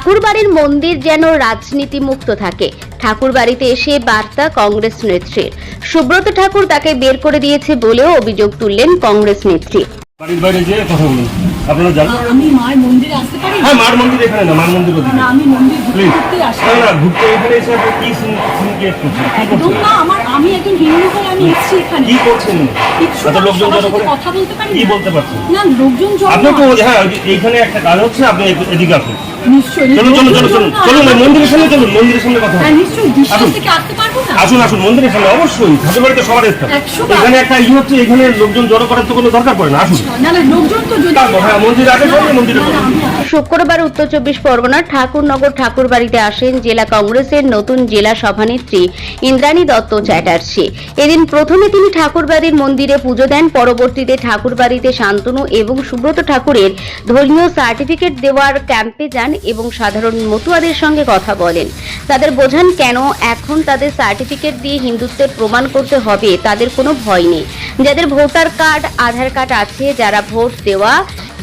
ঠাকুরবাড়ির মন্দির যেন রাজনীতি মুক্ত থাকে। ঠাকুরবাড়িতে এসে বার্তা কংগ্রেস নেত্রীর। সুব্রত ঠাকুর তাকে বের করে দিয়েছে বলেও অভিযোগ তুললেন কংগ্রেস নেত্রী। বাড়ির বাইরে কথা বলুন। আপনারা জানেন আমি মায়ের মন্দিরে আসতে পারি? হ্যাঁ মার মন্দির এখানে না মার মন্দির ওদিকে। না আমি মন্দির ঘুরতে আসি। না না ঘুরতে এখানে এসে আপনি কি সিনক্রিয়েট করছেন? কি একদম না আমার আমি একজন হিন্দু হয়ে আমি এসেছি এখানে। কি করছেন লোকজন জড়ো করে কথা বলতে পারি কি বলতে পারছেন? না লোকজন জড়ো আপনি তো হ্যাঁ এইখানে একটা কাজ হচ্ছে আপনি এদিকে আসুন। চলুন চলুন চলুন চলুন চলুন মন্দিরের সামনে চলুন মন্দিরের সামনে কথা হ্যাঁ আসুন। আসুন আসুন মন্দিরের সামনে অবশ্যই ঠাকুর বাড়িতে সবার স্থান এখানে একটা ই হচ্ছে এখানে লোকজন জড়ো করার তো কোনো দরকার পড়ে না আসুন। না না লোকজন তো শুক্রবার উত্তর চব্বিশ পরগনার ঠাকুরনগর ঠাকুর বাড়িতে আসেন জেলা কংগ্রেসের নতুন জেলা সভানেত্রী ইন্দ্রাণী দত্ত চ্যাটার্জি। এদিন প্রথমে তিনি ঠাকুরবাড়ির মন্দিরে পুজো দেন, পরবর্তীতে ঠাকুরবাড়িতে শান্তনু এবং সুব্রত ঠাকুরের ধর্মীয় সার্টিফিকেট দেওয়ার ক্যাম্পে যান এবং সাধারণ মতুয়াদের সঙ্গে কথা বলেন। তাদের বোঝান, কেন এখন তাদের সার্টিফিকেট দিয়ে হিন্দুত্বের প্রমাণ করতে হবে, তাদের কোনো ভয় নেই। যাদের ভোটার কার্ড, আধার কার্ড আছে, যারা ভোট দেওয়া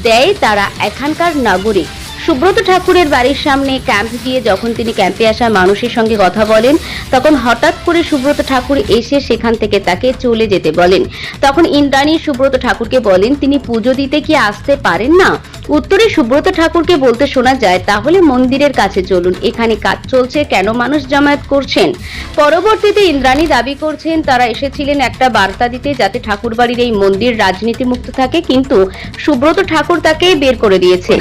দেয় তারা এখানকার নাগরিক। সুব্রত ঠাকুরের বাড়ির সামনে ক্যাম্প দিয়ে যখন তিনি ক্যাম্পে আসা মানুষের সঙ্গে কথা বলেন, তখন হঠাৎ করে সুব্রত ঠাকুর এসে সেখান থেকে তাকে চলে যেতে বলেন। তখন ইন্দ্রাণী সুব্রত ঠাকুরকে বলেন, তিনি পুজো দিতে কি আসতে পারেন না? উত্তরে সুব্রত ঠাকুরকে বলতে শোনা যায়, তাহলে মন্দিরের কাছে চলুন। এখানে কাজ চলছে, কেন মানুষ জামায়াত করছেন? পরবর্তীতে ইন্দ্রাণী দাবি করছেন, তারা এসেছিলেন একটা বার্তা দিতে যাতে ঠাকুর বাড়ির এই মন্দির রাজনীতি মুক্ত থাকে। কিন্তু সুব্রত ঠাকুর তাকে বের করে দিয়েছে।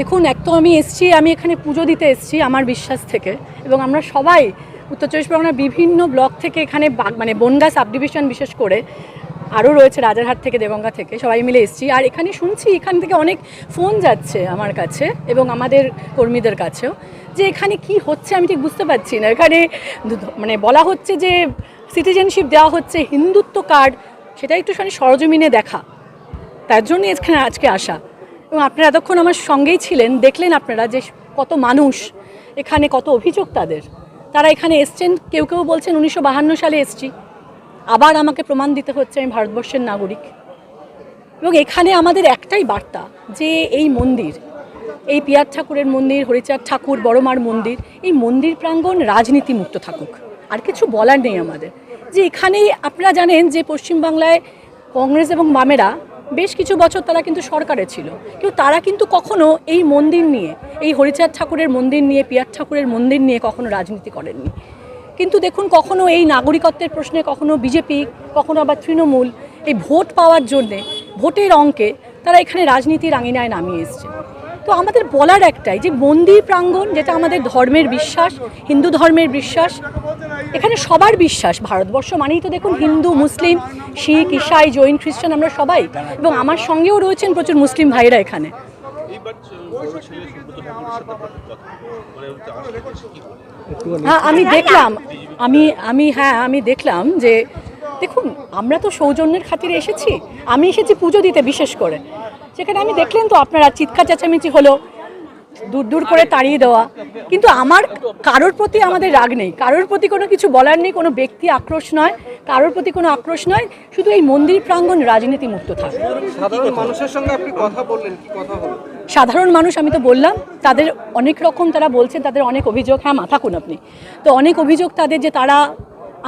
দেখুন, এক তো আমি এসছি, আমি এখানে পুজো দিতে এসছি আমার বিশ্বাস থেকে। এবং আমরা সবাই উত্তর চব্বিশ পরগনার বিভিন্ন ব্লক থেকে এখানে মানে বনগা সাব ডিভিশন বিশেষ করে আরও রয়েছে রাজারহাট থেকে দেবঙ্গা থেকে, সবাই মিলে এসছি। আর এখানে শুনছি এখান থেকে অনেক ফোন যাচ্ছে আমার কাছে এবং আমাদের কর্মীদের কাছেও যে এখানে কি হচ্ছে, আমি ঠিক বুঝতে পারছি না। এখানে মানে বলা হচ্ছে যে সিটিজেনশিপ দেওয়া হচ্ছে, হিন্দুত্ব কার্ড, সেটা একটুখানি সরজমিনে দেখা। তার জন্য এখানে আজকে আসা। এবং আপনারা এতক্ষণ আমার সঙ্গেই ছিলেন, দেখলেন আপনারা যে কত মানুষ, এখানে কত অভিযোগ তাদের। তারা এখানে এসছেন, কেউ কেউ বলছেন উনিশশো সালে এসছি। আবার আমাকে প্রমাণ দিতে হচ্ছে আমি ভারতবর্ষের নাগরিক। এবং এখানে আমাদের একটাই বার্তা যে এই মন্দির, এই পিয়ার ঠাকুরের মন্দির, হরিচাঁদ ঠাকুর, বড়মার মন্দির, এই মন্দির প্রাঙ্গণ রাজনীতি মুক্ত থাকুক। আর কিছু বলার নেই আমাদের। যে এখানেই আপনারা জানেন যে পশ্চিমবাংলায় কংগ্রেস এবং বামেরা বেশ কিছু বছর তারা কিন্তু সরকারে ছিল। কিন্তু তারা কিন্তু কখনো এই মন্দির নিয়ে, এই হরিচাঁদ ঠাকুরের মন্দির নিয়ে, পিয়ার ঠাকুরের মন্দির নিয়ে কখনো রাজনীতি করেননি। কিন্তু দেখুন, কখনো এই নাগরিকত্বের প্রশ্নে কখনো বিজেপি, কখনো আবার তৃণমূল এই ভোট পাওয়ার জন্যে, ভোটের অঙ্কে তারা এখানে রাজনীতির আঙিনায় নামিয়ে এসছে। তো আমাদের বলার একটাই যে মন্দির প্রাঙ্গণ, যেটা আমাদের ধর্মের বিশ্বাস, হিন্দু ধর্মের বিশ্বাস, এখানে সবার বিশ্বাস। ভারতবর্ষ মানেই তো দেখুন হিন্দু, মুসলিম, শিখ, ইসাই, জৈন, খ্রিস্টান আমরা সবাই। এবং আমার সঙ্গেও রয়েছেন প্রচুর মুসলিম ভাইরা এখানে। হ্যাঁ আমি দেখলাম, আমি আমি হ্যাঁ আমি দেখলাম যে, দেখুন, আমরা তো সৌজন্যের খাতিরে এসেছি। আমি এসেছি পুজো দিতে বিশেষ করে। সেখানে আমি দেখলেন তো আপনারা চিৎকার চেঁচামেচি হলো দূর দূর করে তাড়িয়ে দেওয়া। কিন্তু আমার কারোর প্রতি আমাদের রাগ নেই। কারোর প্রতি কোনো কিছু বলার নেই কোনো ব্যক্তি আক্রোশ নয় কারোর প্রতি কোনো আক্রোশ নয় শুধু এই মন্দির প্রাঙ্গণ রাজনীতি মুক্ত থাকে। সাধারণ মানুষ আমি তো বললাম তাদের অনেক রকম তারা বলছেন তাদের অনেক অভিযোগ হ্যাঁ মাথা কোন আপনি। তো অনেক অভিযোগ তাদের যে তারা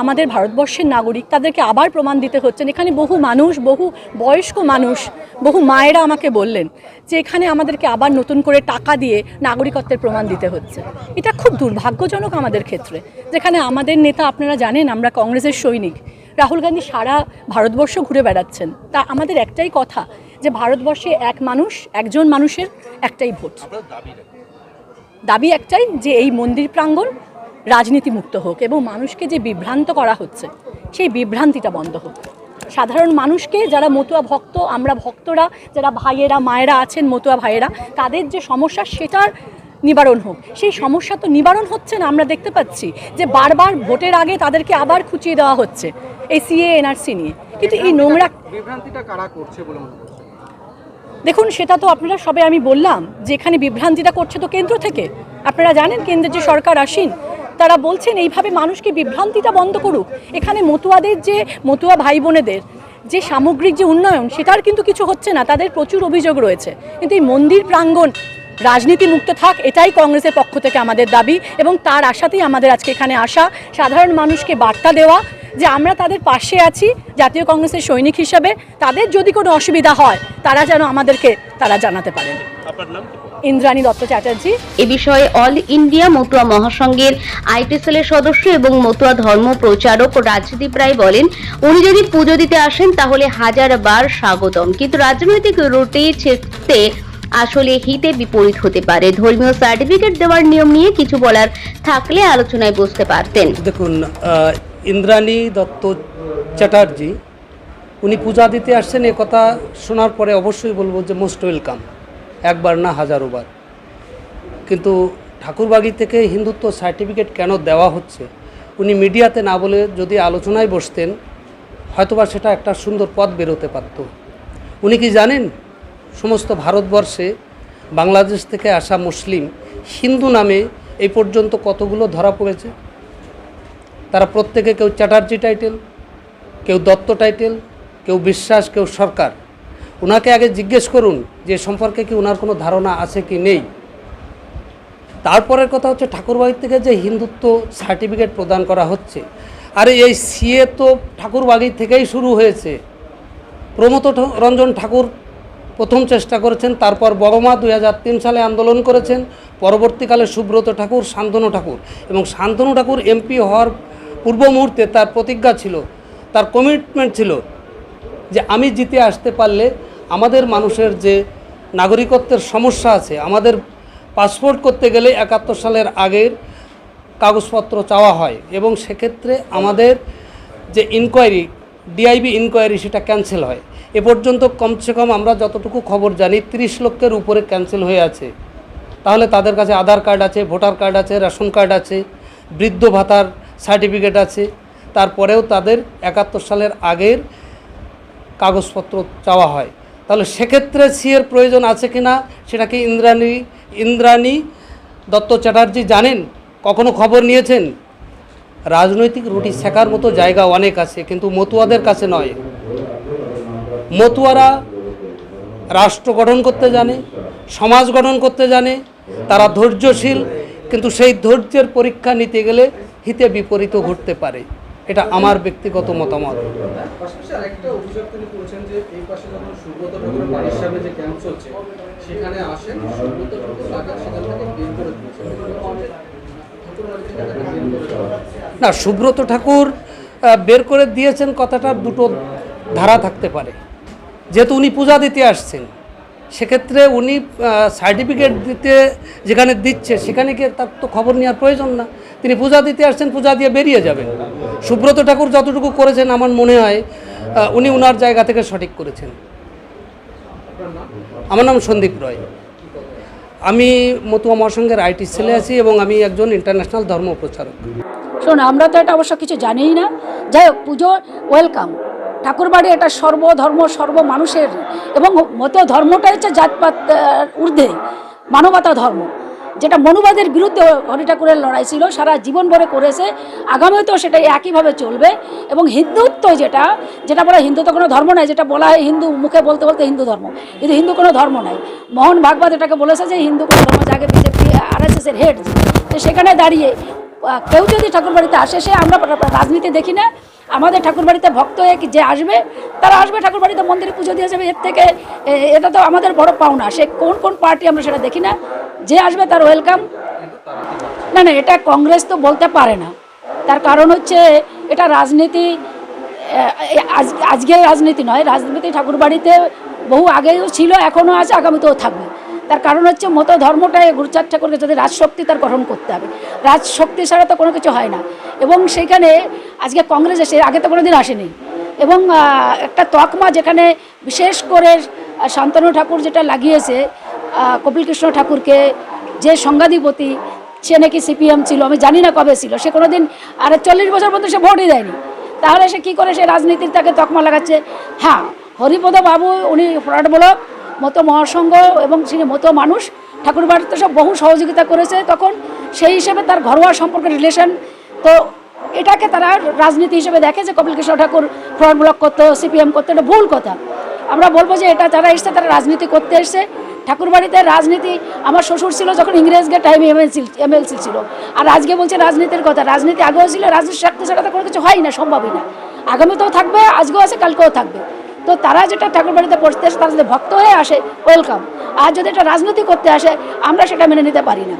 আমাদের ভারতবর্ষের নাগরিক তাদেরকে আবার প্রমাণ দিতে হচ্ছেন এখানে বহু মানুষ বহু বয়স্ক মানুষ বহু মায়েরা আমাকে বললেন যে এখানে আমাদেরকে আবার নতুন করে টাকা দিয়ে নাগরিকত্বের প্রমাণ দিতে হচ্ছে। এটা খুব দুর্ভাগ্যজনক আমাদের ক্ষেত্রে। যেখানে আমাদের নেতা আপনারা জানেন আমরা কংগ্রেসের সৈনিক। রাহুল গান্ধী সারা ভারতবর্ষ ঘুরে বেড়াচ্ছেন। তা আমাদের একটাই কথা যে ভারতবর্ষে এক মানুষ একজন মানুষের একটাই ভোট। দাবি একটাই যে এই মন্দির প্রাঙ্গণ রাজনীতি মুক্ত হোক এবং মানুষকে যে বিভ্রান্ত করা হচ্ছে সেই বিভ্রান্তিটা বন্ধ হোক। সাধারণ মানুষকে যারা মতুয়া ভক্ত আমরা ভক্তরা যারা ভাইয়েরা মায়েরা আছেন মতুয়া ভাইয়েরা তাদের যে সমস্যা সেটার নিবারণ হোক। সেই সমস্যা তো নিবারণ হচ্ছে না আমরা দেখতে পাচ্ছি যে বারবার ভোটের আগে তাদেরকে আবার খুঁচিয়ে দেওয়া হচ্ছে এই সিএ এনআরসি নিয়ে। কিন্তু এই নোংরা বিভ্রান্তিটা কারা করছে বলে মনে দেখুন সেটা তো আপনারা সবে আমি বললাম যে এখানে বিভ্রান্তিটা করছে তো কেন্দ্র থেকে। আপনারা জানেন কেন্দ্রের যে সরকার আসীন তারা বলছেন, এইভাবে মানুষকে বিভ্রান্তিটা বন্ধ করুক। এখানে মতুয়াদের যে, মতুয়া ভাই বোনেদের যে সামগ্রিক যে উন্নয়ন, সেটার কিন্তু কিছু হচ্ছে না। তাদের প্রচুর অভিযোগ রয়েছে। কিন্তু এই মন্দির প্রাঙ্গণ রাজনীতি মুক্ত থাক, এটাই কংগ্রেসের পক্ষ থেকে আমাদের দাবি এবং তার আশাতেই আমাদের আজকে এখানে আসা। সাধারণ মানুষকে বার্তা দেওয়া যে আমরা তাদের পাশে আছি, জাতীয় কংগ্রেসের সৈনিক হিসাবে। তাদের যদি কোনো অসুবিধা হয়, তারা যেন আমাদেরকে, তারা জানাতে পারেন। ইন্দ্রাণী দত্ত চ্যাটার্জি। এ বিষয়ে অল ইন্ডিয়া মতুয়া মহাসংঘের আইটি সেলের সদস্য এবং মতুয়া ধর্ম প্রচারক রাজদীপ রায় বলেন উনি যদি পুজো দিতে আসেন তাহলে হাজার বার স্বাগতম। কিন্তু রাজনৈতিক রুটে ছেড়তে আসলে হিতে বিপরীত হতে পারে। ধর্মীয় সার্টিফিকেট দেওয়ার নিয়ম নিয়ে কিছু বলার থাকলে আলোচনায় বসতে পারতেন। দেখুন ইন্দ্রাণী দত্ত চ্যাটার্জি উনি পূজা দিতে আসছেন এ কথা শোনার পরে অবশ্যই বলব যে মোস্ট ওয়েলকাম একবার না হাজারোবার কিন্তু ঠাকুরবাগি থেকে হিন্দুত্ব সার্টিফিকেট কেন দেওয়া হচ্ছে? উনি মিডিয়াতে না বলে যদি আলোচনায় বসতেন, হয়তোবা সেটা একটা সুন্দর পথ বেরোতে পারত। উনি কি জানেন? সমস্ত ভারতবর্ষে বাংলাদেশ থেকে আসা মুসলিম হিন্দু নামে এই পর্যন্ত কতগুলো ধরা পড়েছে? তারা প্রত্যেকে কেউ চ্যাটার্জি টাইটেল, কেউ দত্ত টাইটেল, কেউ বিশ্বাস, কেউ সরকার। ওনাকে আগে জিজ্ঞেস করুন যে সম্পর্কে কি ওনার কোনো ধারণা আছে কি নেই। তারপরের কথা হচ্ছে ঠাকুরবাড়ির থেকে যে হিন্দুত্ব সার্টিফিকেট প্রদান করা হচ্ছে, আরে এই সিএ তো ঠাকুরবাড়ি থেকেই শুরু হয়েছে। প্রমথ ঠ- রঞ্জন ঠাকুর প্রথম চেষ্টা করেছেন, তারপর বড়মা দু হাজার তিন সালে আন্দোলন করেছেন, পরবর্তীকালে সুব্রত ঠাকুর, শান্তনু ঠাকুর এবং শান্তনু ঠাকুর এমপি হওয়ার পূর্ব মুহূর্তে তার প্রতিজ্ঞা ছিল, তার কমিটমেন্ট ছিল যে আমি জিতে আসতে পারলে আমাদের মানুষের যে নাগরিকত্বের সমস্যা আছে, আমাদের পাসপোর্ট করতে গেলে একাত্তর সালের আগের কাগজপত্র চাওয়া হয় এবং সেক্ষেত্রে আমাদের যে ইনকোয়ারি ডিআইবি ইনকোয়ারি সেটা ক্যান্সেল হয়। এ পর্যন্ত কমসে কম আমরা যতটুকু খবর জানি, তিরিশ লক্ষের উপরে ক্যান্সেল হয়ে আছে। তাহলে তাদের কাছে আধার কার্ড আছে, ভোটার কার্ড আছে, রেশন কার্ড আছে, বৃদ্ধ ভাতার সার্টিফিকেট আছে। তারপরেও তাদের একাত্তর সালের আগের কাগজপত্র চাওয়া হয়। তাহলে সেক্ষেত্রে সিএর প্রয়োজন আছে কি না? সেটা কি ইন্দ্রাণী ইন্দ্রাণী দত্ত চ্যাটার্জি জানেন? কখনো খবর নিয়েছেন? রাজনৈতিক রুটি শেখার মতো জায়গা অনেক আছে, কিন্তু মতুয়াদের কাছে নয়। মতুয়ারা রাষ্ট্র গঠন করতে জানে, সমাজ গঠন করতে জানে, তারা ধৈর্যশীল, কিন্তু সেই ধৈর্যের পরীক্ষা নিতে গেলে হিতে বিপরীত ঘটতে পারে। এটা আমার ব্যক্তিগত মতামত। পাশাপাশি অভিযোগ তিনি করেছেন যে এই পাশে যখন সুব্রত ঠাকুরের বাড়ির সামনে যে ক্যাম্প চলছে সেখানে আসেন সুব্রত ঠাকুর লাগান সেখান থেকে বের করে দিয়েছেন। ঠাকুর বাড়ি থেকে তাকে বের করে দেওয়া। না সুব্রত ঠাকুর বের করে দিয়েছেন কথাটার দুটো ধারা থাকতে পারে। যেহেতু উনি পূজা দিতে আসছেন। সেক্ষেত্রে উনি সার্টিফিকেট দিতে যেখানে দিচ্ছে, সেখানে গিয়ে তার তো খবর নেওয়ার প্রয়োজন না। তিনি পূজা দিতে আসছেন, পূজা দিয়ে বেরিয়ে যাবেন। সুব্রত ঠাকুর যতটুকু করেছেন আমার মনে হয় উনি ওনার জায়গা থেকে সঠিক করেছেন। আমার নাম সন্দীপ রয়। আমি মতুয়া মহাসংঘের আইটি সেলে আছি এবং আমি একজন ইন্টারন্যাশনাল ধর্ম প্রচারক শোন, আমরা তো এটা অবশ্য কিছু জানিই না। যাই হোক পুজো ওয়েলকাম ঠাকুরবাড়ি এটা সর্বধর্ম সর্ব মানুষের এবং মতো ধর্মটাই হচ্ছে জাতপাত ঊর্ধ্বে, মানবতা ধর্ম। যেটা মনুবাদের বিরুদ্ধে হরি ঠাকুরের লড়াই ছিল, সারা জীবন ভরে করেছে, আগামীতেও সেটা একইভাবে চলবে এবং হিন্দুত্ব যেটা যেটা বলা হিন্দু তো কোনো ধর্ম নাই, যেটা বলা হয় হিন্দু মুখে বলতে বলতে হিন্দু ধর্ম। কিন্তু হিন্দু কোনো ধর্ম নাই। মোহন ভাগবত এটাকে বলেছে যে হিন্দু কোনো ধর্ম যাকে বিজেপি আর এস এসের হেড তো সেখানে দাঁড়িয়ে কেউ যদি ঠাকুরবাড়িতে আসে, সে আমরা রাজনীতি দেখি না আমাদের ঠাকুরবাড়িতে ভক্ত হয়ে যে আসবে তারা আসবে ঠাকুরবাড়িতে মন্দিরে পুজো দিয়ে যাবে এর থেকে এটা তো আমাদের বড় পাওনা। সে কোন কোন পার্টি আমরা সেটা দেখি না। যে আসবে তার ওয়েলকাম না না এটা কংগ্রেস তো বলতে পারে না। তার কারণ হচ্ছে এটা রাজনীতি আহ, আজ- আজকের রাজনীতি নয় রাজনীতি ঠাকুরবাড়িতে বহু আগেও ছিল এখনও আছে আগামীতেও থাকবে। তার কারণ হচ্ছে মতো ধর্মটাই গুরুচাঁদ ঠাকুরকে যদি রাজশক্তি তার গঠন করতে হবে। রাজশক্তি ছাড়া তো কোনো কিছু হয় না। এবং সেইখানে আজকে কংগ্রেস এসে, আগে তো কোনো দিন আসেনি। এবং একটা তকমা যেখানে বিশেষ করে শান্তনু ঠাকুর যেটা লাগিয়েছে কপিল কৃষ্ণ ঠাকুরকে, যে সংঘাধিপতি, সে নাকি সিপিএম ছিল, আমি জানি না কবে ছিল, সে কোনো দিন আর চল্লিশ বছর পর্যন্ত সে ভোটই দেয়নি। তাহলে সে কী করে সে রাজনীতির তাকে তকমা লাগাচ্ছে? হ্যাঁ হরিপদ বাবু, উনি ফ্রড মতো মহাসংঘ এবং তিনি মতো মানুষ ঠাকুরবাড়িতে সব বহু সহযোগিতা করেছে তখন, সেই হিসেবে তার ঘরোয়া সম্পর্কের রিলেশন তো এটাকে তারা রাজনীতি হিসেবে দেখে যে কপিল কৃষ্ণ ঠাকুর ফ্রড ব্লক করতো সিপিএম করতো এটা ভুল কথা। আমরা বলব যে এটা যারা এসছে তারা রাজনীতি করতে এসছে। ঠাকুরবাড়িতে রাজনীতি, আমার শ্বশুর ছিল যখন ইংরেজদের টাইমে এমএলসি এমএলসি ছিল। আর আজকে বলছে রাজনীতির কথা, রাজনীতি আগেও ছিল রাজনীতি শক্তি ছাড়া তো কোনো কিছু হয় না, সম্ভবই না। আগামীতেও থাকবে, আজকেও আছে, কালকেও থাকবে। তো তারা যেটা ঠাকুর বাড়িতে পড়তে আসে, তারা যদি ভক্ত হয়ে আসে ওয়েলকাম আর যদি এটা রাজনীতি করতে আসে, আমরা সেটা মেনে নিতে পারি না।